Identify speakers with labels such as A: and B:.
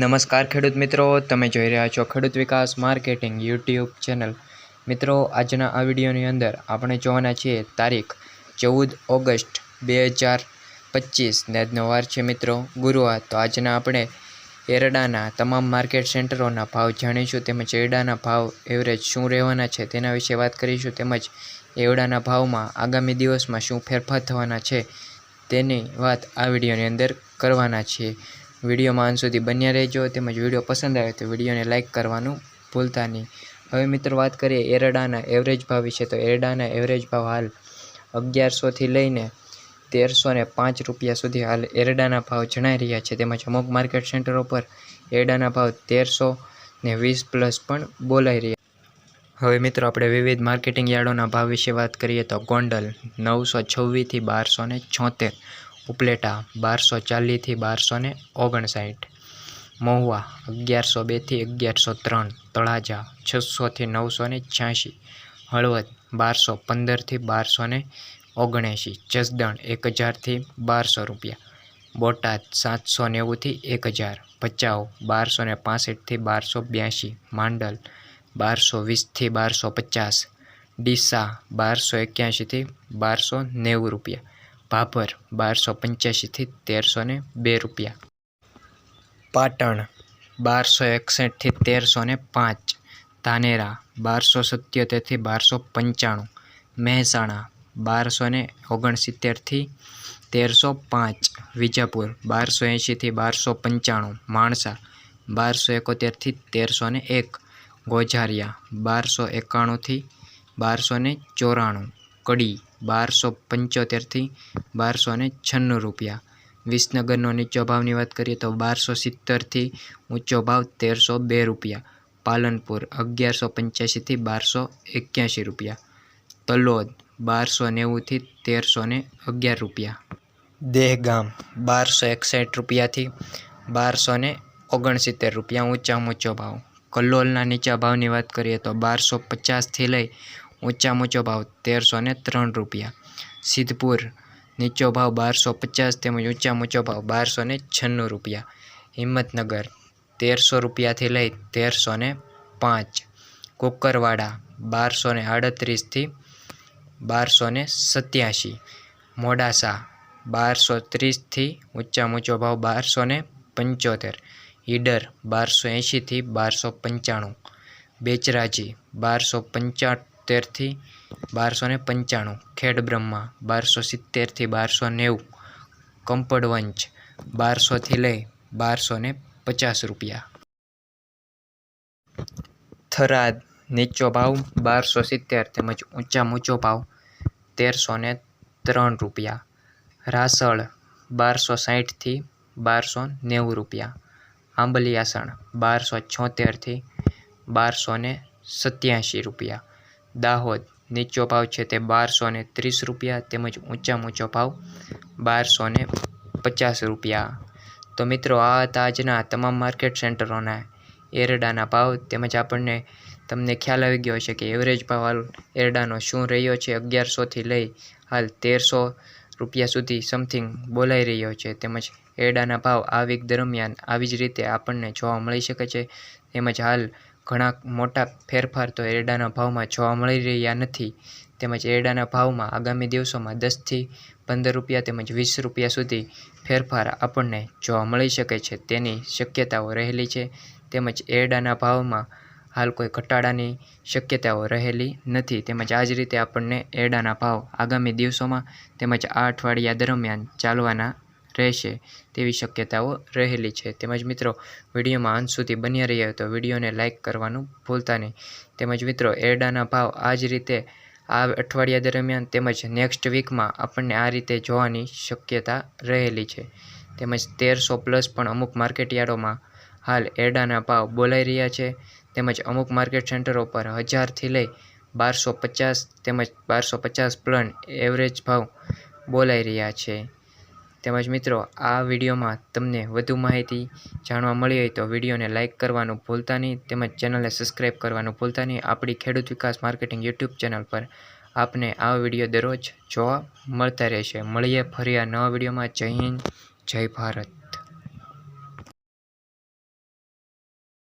A: નમસ્કાર ખેડૂત મિત્રો, તમે જોઈ રહ્યા છો ખેડૂત વિકાસ માર્કેટિંગ યુટ્યુબ ચેનલ. મિત્રો, આજના આ વિડીયોની અંદર આપણે જોવાના છીએ તારીખ ચૌદ ઓગસ્ટ બે હજાર પચીસ. ને આજનો વાર છે મિત્રો, ગુરુવાર. તો આજના આપણે એરડાના તમામ માર્કેટ સેન્ટરોના ભાવ જાણીશું તેમજ એરડાના ભાવ એવરેજ શું રહેવાના છે તેના વિશે વાત કરીશું તેમજ એરડાના ભાવમાં આગામી દિવસમાં શું ફેરફાર થવાના છે તેની વાત આ વિડીયોની અંદર કરવાના છીએ. વિડીયોમાં અંત સુધી બન્યા રહેજો. તેમજ વીડિયો પસંદ આવે તો વિડીયોને લાઇક કરવાનું ભૂલતા નહીં. હવે મિત્રો વાત કરીએ એરડાના એવરેજ ભાવ વિશે. તો એરડાના એવરેજ ભાવ હાલ અગિયારસોથી લઈને તેરસો ને પાંચ રૂપિયા સુધી હાલ એરડાના ભાવ જણાઈ રહ્યા છે. તેમજ અમુક માર્કેટ સેન્ટરો પર એરડાના ભાવ તેરસો ને વીસ પ્લસ પણ બોલાઈ રહ્યા. હવે મિત્રો આપણે વિવિધ માર્કેટિંગ યાર્ડોના ભાવ વિશે વાત કરીએ તો ગોંડલ નવસો છવ્વીસથી બારસો ને છોતેર. ઉપલેટા, બારસો ચાલીસથી બારસો ને ઓગણસાઠ. મહુવા, અગિયારસો બેથી અગિયારસો ત્રણ. તળાજા છસોથી નવસો ને છ્યાસી હળવદ, બારસો પંદરથી બારસો ને ઓગણએંશી. જસદણ, એક હજારથી બારસો રૂપિયા. બોટાદ, સાતસો નેવુંથી એક હજાર. ભચાઉ, બારસો ને પાસઠથી બારસો બ્યાસી માંડલ, બારસો વીસથી બારસો પચાસ. ડીસા, બારસો એક્યાસીથી બારસો નેવું રૂપિયા. ભાભર બારસો પંચ્યાસીથી તેરસો ને બે રૂપિયા. પાટણ બારસો એકસઠથી તેરસો ને પાંચ. ધાનેરા બારસો સત્યોતેરથી બારસો પંચાણું. મહેસાણા બારસો ને ઓગણસિત્તેરથી તેરસો પાંચ. વિજાપુર બારસો એંશીથી બારસો પંચાણું. માણસા બારસો એકોતેરથી તેરસો ને એક. ગોઝારિયા બારસો એકાણુંથી બારસો ને ચોરાણું. કડી બારસો પંચોતેરથી બારસો ને છન્નું રૂપિયા. વિસનગરનો નીચો ભાવની વાત કરીએ તો બારસો સિત્તેરથી ઊંચો ભાવ તેરસો બે રૂપિયા. પાલનપુર અગિયારસો પંચ્યાસીથી બારસો એક્યાસી રૂપિયા. તલોદ બારસો નેવુંથી તેરસો ને અગિયાર રૂપિયા. દેહગામ બારસો એકસઠ રૂપિયાથી બારસો ને ઓગણસિત્તેર રૂપિયા ઊંચામાં ઊંચો ભાવ. કલ્લોલના નીચા ભાવની વાત કરીએ તો બારસો પચાસથી લઈ ઊંચામાં ઊંચો ભાવ તેરસો ને ત્રણ રૂપિયા. સિદ્ધપુર, નીચો ભાવ બારસો પચાસ તેમજ ઊંચામાં ઊંચો ભાવ બારસો ને છન્નું રૂપિયા. હિંમતનગર, તેરસો રૂપિયાથી લઈ તેરસો ને પાંચ. કુકરવાડા, બારસો ને આડત્રીસથી બારસો ને સત્યાસી. મોડાસા, બારસો ત્રીસથી ઊંચામાં ઊંચો ભાવ બારસો ને પંચોતેર. ઈડર, બારસો એંશીથી બારસો પંચાણું. બેચરાજી, બારસો પંચોતેરથી બારસો ને પંચાણું ખેડબ્રહ્મા બારસો સિત્તેરથી બારસો નેવું કંપડવંચ બારસોથી લઈ બારસો ને પચાસ રૂપિયા. થરાદ, નીચો ભાવ બારસો સિત્તેર તેમજ ઊંચામાં ઊંચો ભાવ તેરસો ને ત્રણ રૂપિયા. રાસળ, બારસો સાઠથી બારસો નેવું રૂપિયા. આંબલિયાસણ બારસો છોતેરથી બારસો ને સત્યાસી રૂપિયા. દાહોદ. નીચો ભાવ છે તે બારસો ને ત્રીસ રૂપિયા, તેમજ ઊંચામાં ઊંચો ભાવ બારસો ને પચાસ રૂપિયા. તો મિત્રો, આ હતા આજના તમામ માર્કેટ સેન્ટરોના એરડાના ભાવ, તેમજ આપણને તમને ખ્યાલ આવી ગયો છે કે એવરેજ ભાવ હાલ એરડાનો શું રહ્યો છે અગિયારસોથી લઈ હાલ તેરસો રૂપિયા સુધી સમથિંગ બોલાઈ રહ્યો છે. તેમજ એરડાના ભાવ આ વીક દરમિયાન આવી જ રીતે આપણને જોવા મળી શકે છે. તેમજ હાલ ઘણા મોટા ફેરફાર તો એરડાના ભાવમાં જોવા મળી રહ્યા નથી. તેમજ એરડાના ભાવમાં આગામી દિવસોમાં દસથી પંદર રૂપિયા તેમજ વીસ રૂપિયા સુધી ફેરફાર આપણને જોવા મળી શકે છે. તેની શક્યતાઓ રહેલી છે. તેમજ એરડાના ભાવમાં હાલ કોઈ ઘટાડાની શક્યતાઓ રહેલી નથી. તેમજ આ જ રીતે આપણને એરડાના ભાવ આગામી દિવસોમાં તેમજ આ અઠવાડિયા દરમિયાન ચાલવાના રહેશે તેવી શક્યતાઓ રહેલી છે. તેમજ મિત્રો, વિડીયોમાં અંત સુધી બન્યા રહ્યા તો વિડીયોને લાઇક કરવાનું ભૂલતા નહીં. તેમજ મિત્રો, એરડાના ભાવ આ જ રીતે આ અઠવાડિયા દરમિયાન તેમજ નેક્સ્ટ વીકમાં આપણને આ રીતે જોવાની શક્યતા રહેલી છે. તેમજ તેરસો પ્લસ પણ અમુક માર્કેટ યાર્ડોમાં હાલ એરડાના ભાવ બોલાઈ રહ્યા છે. તેમજ અમુક માર્કેટ સેન્ટરો પર હજારથી લઈ બારસો પચાસ તેમજ બારસો પચાસ પ્લન એવરેજ ભાવ બોલાઈ રહ્યા છે. તેમજ મિત્રો, આ વિડીયોમાં તમને વધુ માહિતી જાણવા મળી હોય તો વિડીયોને લાઇક કરવાનું ભૂલતા નહીં, તેમજ ચેનલને સબસ્ક્રાઈબ કરવાનું ભૂલતા નહીં. આપણી ખેડૂત વિકાસ માર્કેટિંગ યુટ્યુબ ચેનલ પર આપને આ વીડિયો દરરોજ જોવા મળતા રહેશે. મળીએ ફરી આ નવા વિડીયોમાં. જય હિન્દ, જય ભારત.